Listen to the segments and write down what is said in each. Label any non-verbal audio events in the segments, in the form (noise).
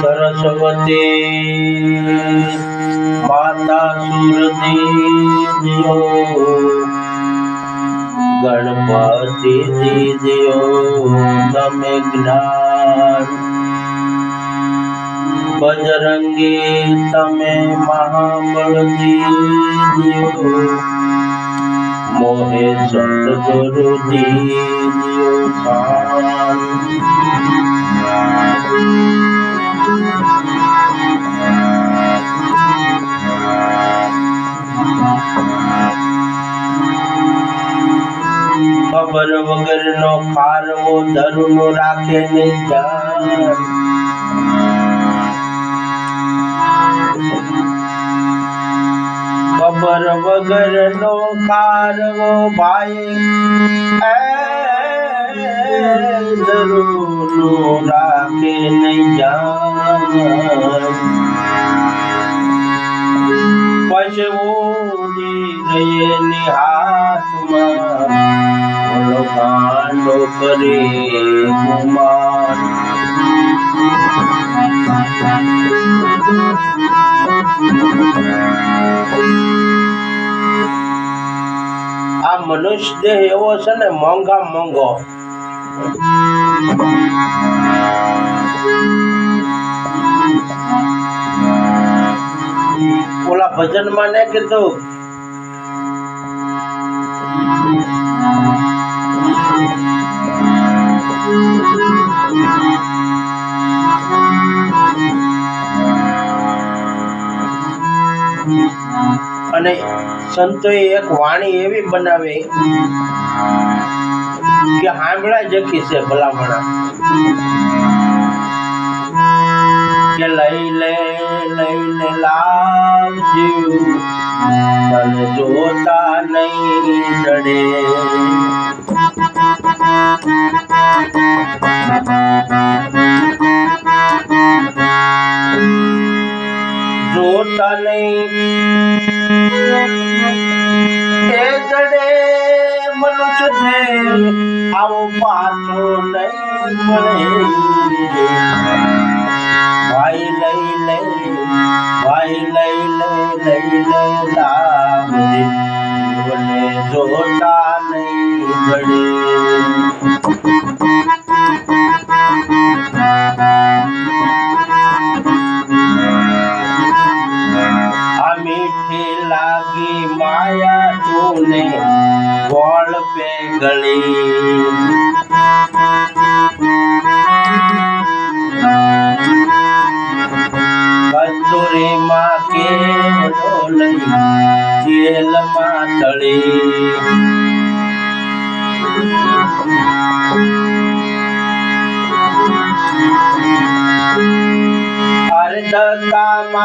સરસ્વતી માતા સુરદેવીઓ ગણપતિ દીદીઓ તમે જ્ઞાન. બજરંગી તમે મહાબળ દીદીઓ મોહે સતગુરુ શાન ખબર વગરનો ખારવો ધરુનો રાખે ને જાન ખબર વગરનો કારવો ભાઈ. ધરુનો રાખે ને જાન પશુની રહીની હાથમાં ગાંડો કરે ગુમાન આ મનુષ્ય દેહ એવો છે ને મોંઘા મોંઘો. ઓલા ભજનમાં ને કીધું સંતોએ એક વાણી એવી બનાવી કે સાંભળા જખી છે ભલામણા. કે લઈ લે લઈ લે, લાવજો, તને જોતા નહીં જડે آچھو نئي پنھي ويئي وائي لئي لئي وائي لئي لئي دئي دا جو ولي جھوتا نئي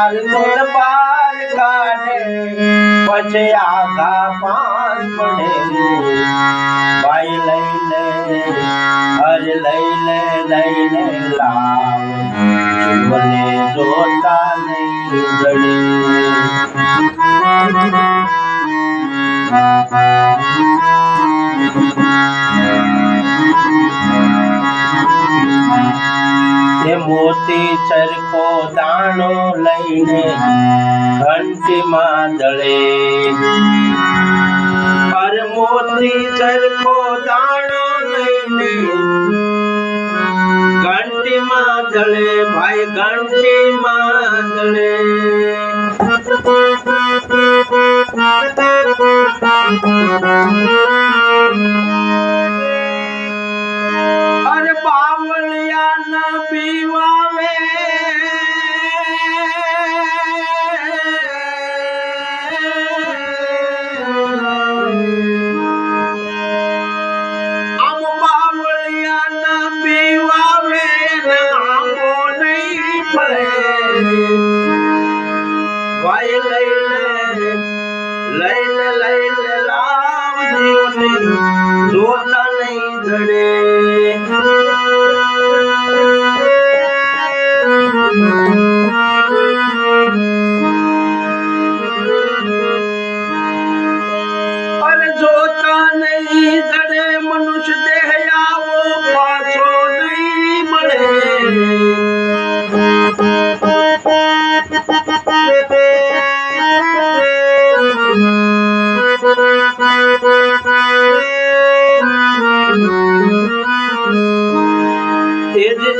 ધક્કા મારતો પાર કાઢે, પછી આખા પાન પડે. ભાઈ લઈ લે હર લઈ લે લઈ લે લાવ. જીવને જોતા નહીં જડે મોતી સરખો દાણો લઈને ઘંટીમાં દળે. અર મોતી સરખો દાણો લઈને ઘંટીમાં દળે. ભાઈ ઘંટીમાં દળે. અરે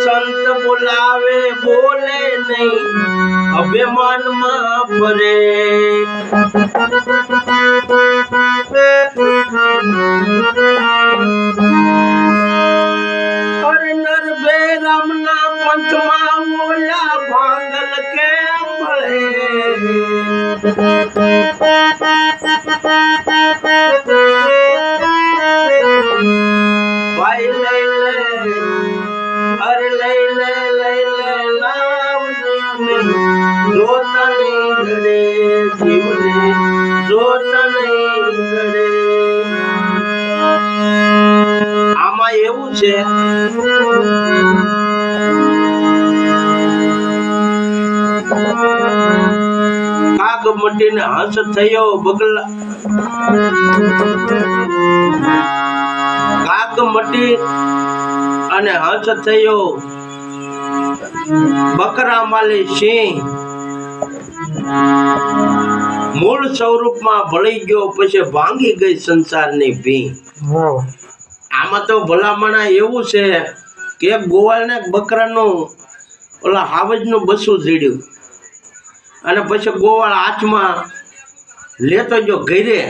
संत बुलावे बोले नहीं अबे मन मरे अरे नर बेरम ना पंथ माओला भांगल के मरे આમાં એવું છે કાગ મટીને હંસ થયો બગલા. કાગ મટી અને હંસ થયો બકરા માલી સિંહ. મૂળ સ્વરૂપમાં ભળી ગયો પછી ભાંગી ગઈ સંસારની ભી. આમાં તો ભલામણા એવું છે કે ગોવાળને બકરાનું ઓલા હાવજનું બસું જીડ્યું અને પછી ગોવાળ હાથમાં લેતો જો ઘરે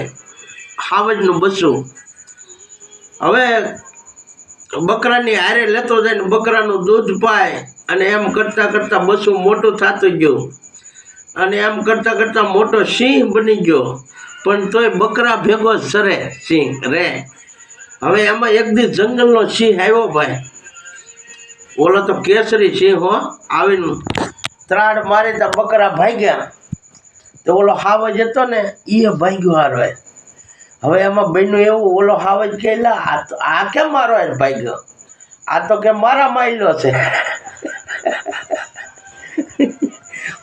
હાવજનું બસું. હવે બકરાની હારે લેતો જાય ને બકરાનું દૂધ પાય અને એમ કરતા કરતા બસું મોટું થતું ગયું. અને એમ કરતા કરતાં મોટો સિંહ બની ગયો. પણ તોય બકરા ભેગો સરે સિંહ, રે. હવે એમાં એક દી જંગલનો સિંહ આવ્યો ભાઈ. ઓલો તો કેસરી સિંહ હો, આવીને ત્રાડ મારી તા બકરા ભાગ્યા. તો ઓલો હાવજ હતો ને એ ભાગ્યો હારો હવે એમાં બન્યું એવું, ઓલો હાવજ કહેલા આ તો, આ કેમ મારો ભાગ્યો? આ તો કે મારા માયલો છે. (laughs)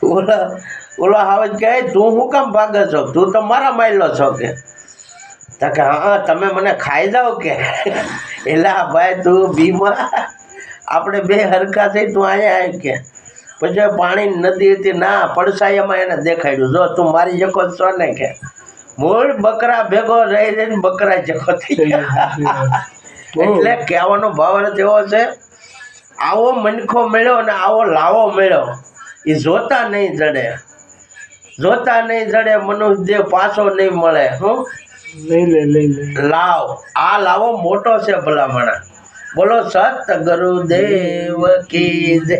ઓલા ઓલા હાવજ કહે તું હું કામ ભાગે છો? તું તો મારા માયલો છો કે. તો કે હા તમે મને ખાઈ જાઓ કે. (laughs) એલા ભાઈ તું બીમાર. (laughs) આપણે બે હરખા થઈ તું અહીંયા આવી કે. પછી પાણી નદી હતી ના પડસાયામાં એને દેખાડ્યું. જો તું મારી જકો છો ને કે. મૂળ બકરા ભેગો રહી રહીને બકરા જકો થઈ ગયા. (laughs) એટલે કહેવાનો ભાવ એવો છે આવો મનખો મળ્યો ને આવો લાવો મળ્યો. એ જોતા નહીં જડે. જોતા નહીં જડે મનુષ્ય દેહ પાછો નહીં મળે હું? લઈ લે લઈ લે. લાવ. આ લાવો મોટો છે ભલામણા. બોલો સત ગુરુદેવ કી જય.